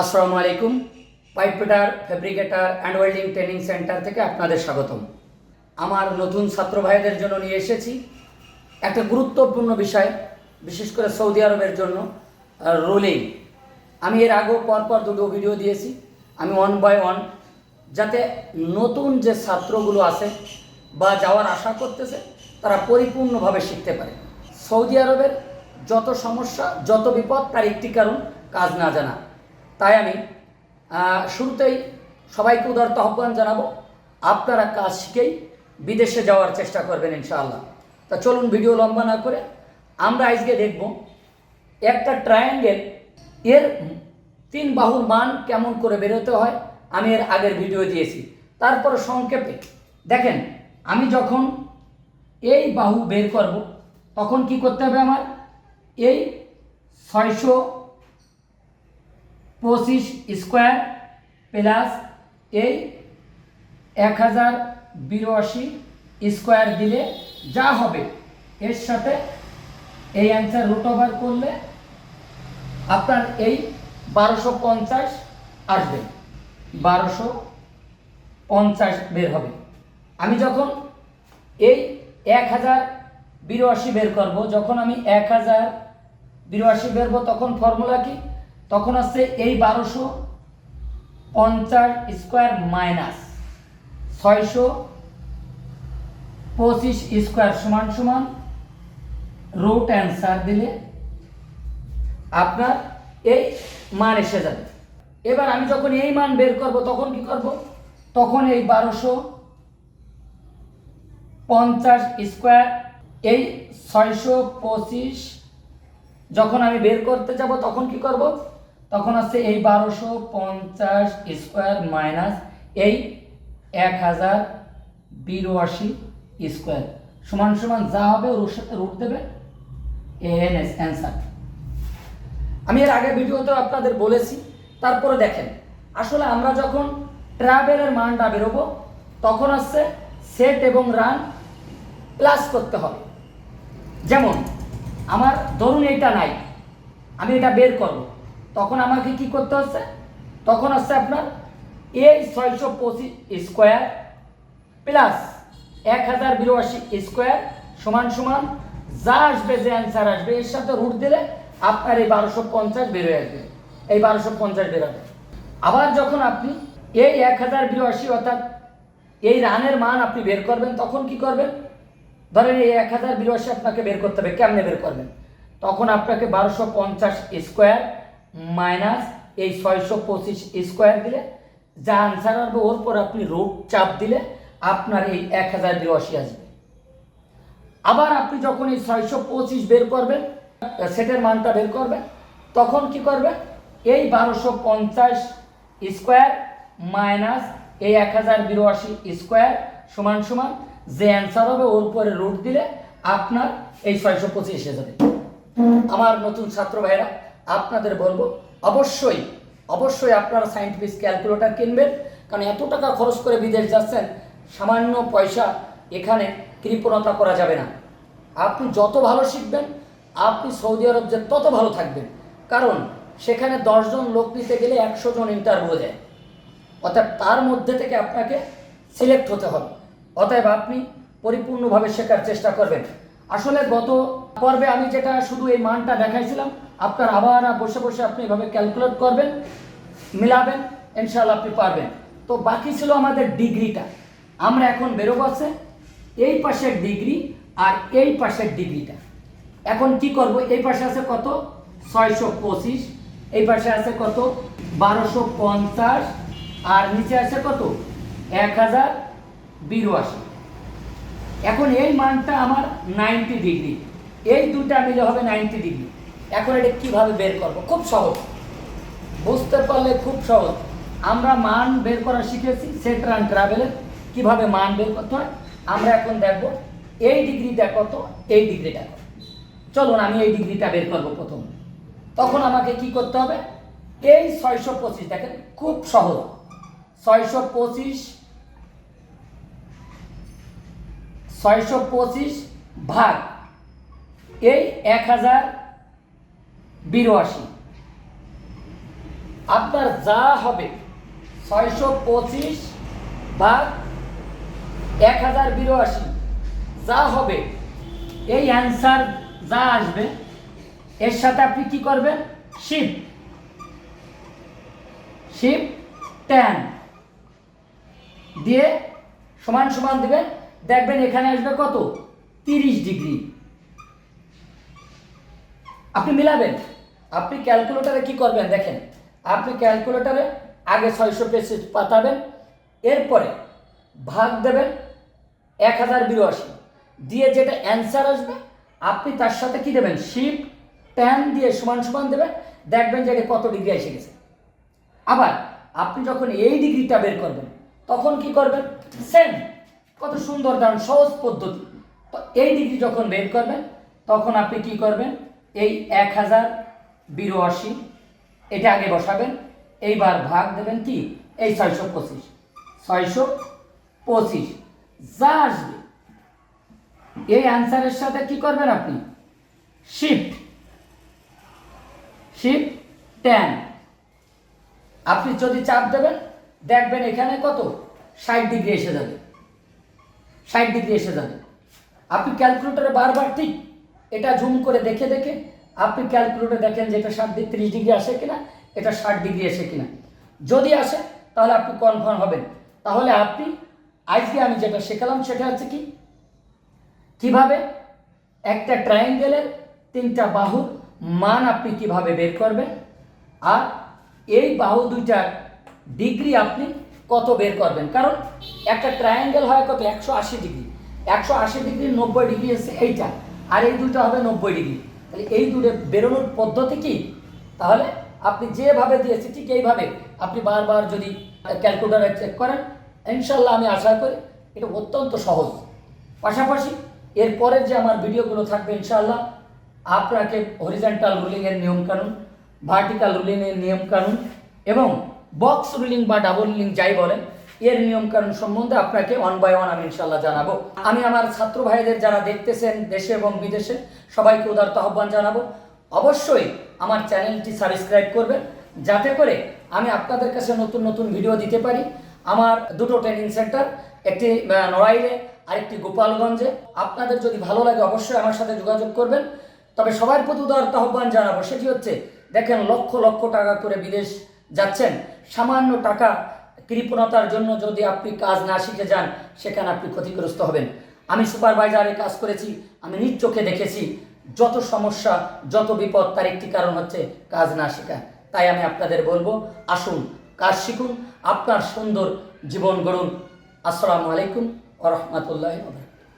আসসালামু আলাইকুম। Pipe fitter fabricator and welding training centre থেকে আপনাদের স্বাগতম। আমার নতুন ছাত্র ভাইদের জন্য নিয়ে এসেছি একটা গুরুত্বপূর্ণ বিষয়, বিশেষ করে সৌদি আরবের জন্য রোলিং আমি এর আগেও পরপর দুটো ভিডিও দিয়েছি, আমি ওয়ান বাই ওয়ান যাতে নতুন যে ছাত্রগুলো আছে বা যাওয়ার আশা করতেছে, তারা পরিপূর্ণভাবে শিখতে পারে। সৌদি আরবের যত সমস্যা, যত বিপদ, তার একটি কারণ, কাজ না জানা। তাই আমি শুরুতেই সবাইকে উদারত আহ্বান জানাব। আপনারা কাজ শিখেই বিদেশে যাওয়ার চেষ্টা করবেন ইনশাআল্লাহ। তা চলুন ভিডিও লম্বা না করে আমরা আজকে দেখব একটা ট্রায়াঙ্গেল এর তিন বাহুর মান কেমন করে বেরোতে হয়, আমি এর আগের ভিডিও দিয়েছি। তারপর সংক্ষেপে, দেখেন, আমি যখন এই বাহু বের করব, তখন কি করতে হবে আমার? এই ছয়শো পঁচিশ স্কোয়ার প্লাস এই এক হাজার বিরাশি স্কোয়ার দিলে যা হবে, এর সাথে এই অ্যান্সার রুট ওভার করলে আপনার এই বারোশো পঞ্চাশ আসবে, বারোশো পঞ্চাশ বের হবে। আমি যখন এই এক হাজার বিরাশি বের করব, যখন আমি এক হাজার বিরাশি বেরবো তখন ফর্মুলা কি? তখন আসছে এই বারোশো পঞ্চাশ স্কোয়ার মাইনাস ছয়শো পঁচিশ স্কোয়ার সমান সমান রুট অ্যান্সার দিলে আপনার এই মান এসে যাবে। এবার আমি যখন এই মান বের করব, তখন কি করব? তখন এই বারোশো পঞ্চাশ স্কোয়ার, এই ছয়শো পঁচিশ যখন আমি বের করতে যাব, তখন কি করব? তখন আছে এই বারোশো পঞ্চাশ স্কোয়ার মাইনাস এই এক হাজার বিরাশি স্কোয়ার। সমান সমান যা হবে ওর সাথে রুট দেবে এন এস অ্যান্সার আমি এর আগে ভিডিওতে আপনাদের বলেছি, তারপরে দেখেন, আসলে আমরা যখন ট্রাভেলের মানটা বেরোবো, তখন আসছে সেট এবং রান প্লাস করতে হবে। যেমন, আমার ধরুন এইটা নাই, আমি এটা বের করব। তখন আমাকে কি করতে হচ্ছে? তখন হচ্ছে আপনার এই ছয়শো পঁচিশ স্কোয়ার প্লাস এক হাজার বিরাশি স্কোয়ার সমান সমান যা আসবে, যে অ্যান্সার আসবে, এর সাথে রুট দিলে আপনার এই বারোশো পঞ্চাশ বেরোয় আসবে। এই বারোশো পঞ্চাশ বেরোবে আবার যখন আপনি এই এক হাজার বিরাশি অর্থাৎ এই রানের মান আপনি বের করবেন, তখন কি করবেন? ধরেন এই এক হাজার বিরাশি আপনাকে বের করতে হবে, কেমনে বের করবেন? তখন আপনাকে বারোশো পঞ্চাশ স্কোয়ার মাইনাস এই ছয়শো পঁচিশ স্কোয়ার দিলে যা আনসার আসবে ওর পর আপনি রুট চাপ দিলে আপনার এই এক হাজার বিরাশি আসবে। আবার আপনি যখন এই ছয়শো পঁচিশ বের করবেন, সেটের মানটা বের করবেন, তখন কি করবেন এই বারোশো পঞ্চাশ স্কোয়ার মাইনাস এই এক হাজার বিরাশি স্কোয়ার সমান সমান, যে অ্যান্সার হবে, ওর পরে রুট দিলে আপনার এই ছয়শো পঁচিশ এসে যাবে। আমার নতুন ছাত্র ভাইরা আপনাদের বলব, অবশ্যই অবশ্যই আপনারা সাইন্টিফিক ক্যালকুলেটর কিনবেন, কারণ এত টাকা খরচ করে বিদেশ যাচ্ছেন, সামান্য পয়সা এখানে কৃপণতা করা যাবে না। আপনি যত ভালো শিখবেন, আপনি সৌদি আরব যে তত ভালো থাকবেন। কারণ সেখানে দশজন লোক নিতে গেলে একশো জন ইন্টারভিউ দেয়। অর্থাৎ তার মধ্যে থেকে আপনাকে সিলেক্ট হতে হবে। অতএব আপনি পরিপূর্ণভাবে শেখার চেষ্টা করবেন। আসলে গত পর্বে আমি যেটা শুধু এই মানটা দেখাইছিলাম আপনার আবার বসে বসে আপনি এভাবে ক্যালকুলেট করবেন, মিলাবেন ইনশাল্লাহ আপনি পারবেন। তো বাকি ছিল আমাদের ডিগ্রিটা। আমরা এখন বেরোবো আছে এই পাশের ডিগ্রি আর এই পাশের ডিগ্রিটা। এখন কি করব? এই পাশে আছে কত? ছয়শো পঁচিশ। এই পাশে আছে কত? বারোশো পঞ্চাশ। আর নিচে আছে কত? এক হাজার বিরাশি। এখন এই মানটা আমার নাইনটি ডিগ্রি এই দুটা মিলে হবে নাইনটি ডিগ্রি এখন এটা কীভাবে বের করব? খুব সহজ। বুঝতে পারলে খুব সহজ। আমরা মান বের করা শিখেছি সেট রান ট্রাভেলের কীভাবে মান বের করতে হয়? আমরা এখন দেখব এই ডিগ্রিটা কত, এই ডিগ্রিটা কত। চলুন, আমি এই ডিগ্রিটা বের করব প্রথম। তখন আমাকে কি করতে হবে? এই ছয়শো পঁচিশ, দেখেন, খুব সহজ। ছয়শো পঁচিশ ছয়শো পঁচিশ ভাগ এই এক হাজার বিরাশি। আপনার যা হবে ছয়শো পঁচিশ ভাগ এক হাজার বিরাশি। যা হবে, এই অ্যান্সার যা আসবে, এর সাথে আপনি কি করবেন? শিপ শিপ ট্যান দিয়ে সমান সমান দিবেন, দেখবেন এখানে আসবে কত? তিরিশ ডিগ্রি। আপনি মিলাবেন। আপনি ক্যালকুলেটারে কি করবেন দেখেন, আপনি ক্যালকুলেটারে আগে ছয়শো পেসিস পাতাবেন এরপরে ভাগ দেবেন এক হাজার বিরাশি। দিয়ে যেটা অ্যান্সার আসবে, আপনি তার সাথে কি দেবেন? শিপ ট্যান দিয়ে সমান সমান দেবেন, দেখবেন যে এটা কত ডিগ্রি এসে গেছে। আবার আপনি যখন এই ডিগ্রিটা বের করবেন, তখন কি করবেন? সেম কত সুন্দর দান সহজ পদ্ধতি। তো এই ডিগ্রি যখন বের করবেন, তখন আপনি কি করবেন? এই এক হাজার বিরাশি। এটা আগে বসাবেন। এইবার ভাগ দেবেন কি? এই ছয়শো পঁচিশ। ছয়শো পঁচিশ। যা আসবে। এই অ্যান্সারের সাথে কি করবেন আপনি? শিফট শিফট টেন আপনি যদি চাপ দেবেন, দেখবেন এখানে কত? ষাট ডিগ্রি এসে যাবে। ষাট ডিগ্রি এসে যাবে। আপনি ক্যালকুলেটরে বারবার ঠিক এটা জুম করে দেখে দেখে আপনি ক্যালকুলেটরে দেখেন যে এটা ষাট ডিগ্রি ত্রিশ ডিগ্রি আসে কিনা, এটা ষাট ডিগ্রি এসে কিনা। যদি আসে, তাহলে আপনি কনফার্ম হবেন। তাহলে আপনি, আজকে আমি যেটা শেখালাম সেটা হচ্ছে কি? কীভাবে একটা ট্রায়াঙ্গেলের তিনটা বাহুর মান আপনি কীভাবে বের করবেন, আর এই বাহু দুইটার ডিগ্রি আপনি কত বের করবেন? কারণ একটা ট্রায়াঙ্গেল হয় কত? একশো আশি ডিগ্রি একশো আশি ডিগ্রি নব্বই ডিগ্রি এসে এইটা, আর এই দুটো হবে নব্বই ডিগ্রি তাহলে এই দূরে বেরোনোর পদ্ধতি কি? তাহলে আপনি যেভাবে দিয়েছি ঠিক এইভাবে। আপনি বারবার যদি ক্যালকুলেটারে চেক করেন ইনশাল্লাহ আমি আশা করি এটা অত্যন্ত সহজ। পাশাপাশি এরপরের যে আমার ভিডিওগুলো থাকবে ইনশাআল্লাহ, আপনাকে হরিজেন্টাল রুলিংয়ের নিয়মকানুন ভার্টিক্যাল রুলিংয়ের নিয়মকানুন এবং বক্স রুলিং বা ডাবল রুলিং যাই বলেন এর নিয়মকানুন সম্বন্ধে আপনাকে ওয়ান বাই ওয়ান আমি ইনশাল্লাহ জানাব। আমি আমার ছাত্র ভাইদের যারা দেখতেছেন দেশে এবং বিদেশে, সবাইকে উদারত আহ্বান জানাব। অবশ্যই আমার চ্যানেলটি সাবস্ক্রাইব করবেন, যাতে করে আমি আপনাদের কাছে নতুন নতুন ভিডিও দিতে পারি। আমার দুটো ট্রেনিং সেন্টার একটি নড়াইলে, আরেকটি গোপালগঞ্জে। আপনাদের যদি ভালো লাগে অবশ্যই আমার সাথে যোগাযোগ করবেন। তবে সবার প্রতি উদার আহ্বান জানাব, সেটি হচ্ছে, দেখেন লক্ষ লক্ষ টাকা করে বিদেশ যাচ্ছেন, সামান্য টাকা কৃপণতার জন্য যদি আপনি কাজ না শিখে যান, সেখানে আপনি ক্ষতিগ্রস্ত হবেন। আমি সুপারভাইজারে কাজ করেছি, আমি নিজ চোখে দেখেছি, যত সমস্যা, যত বিপদ, তার একটি কারণ হচ্ছে কাজ না শেখা। তাই আমি আপনাদের বলব, আসুন, কাজ শিখুন, আপনার সুন্দর জীবন গড়ুন। আসসালামু আলাইকুম ওরহমতুল্লাহ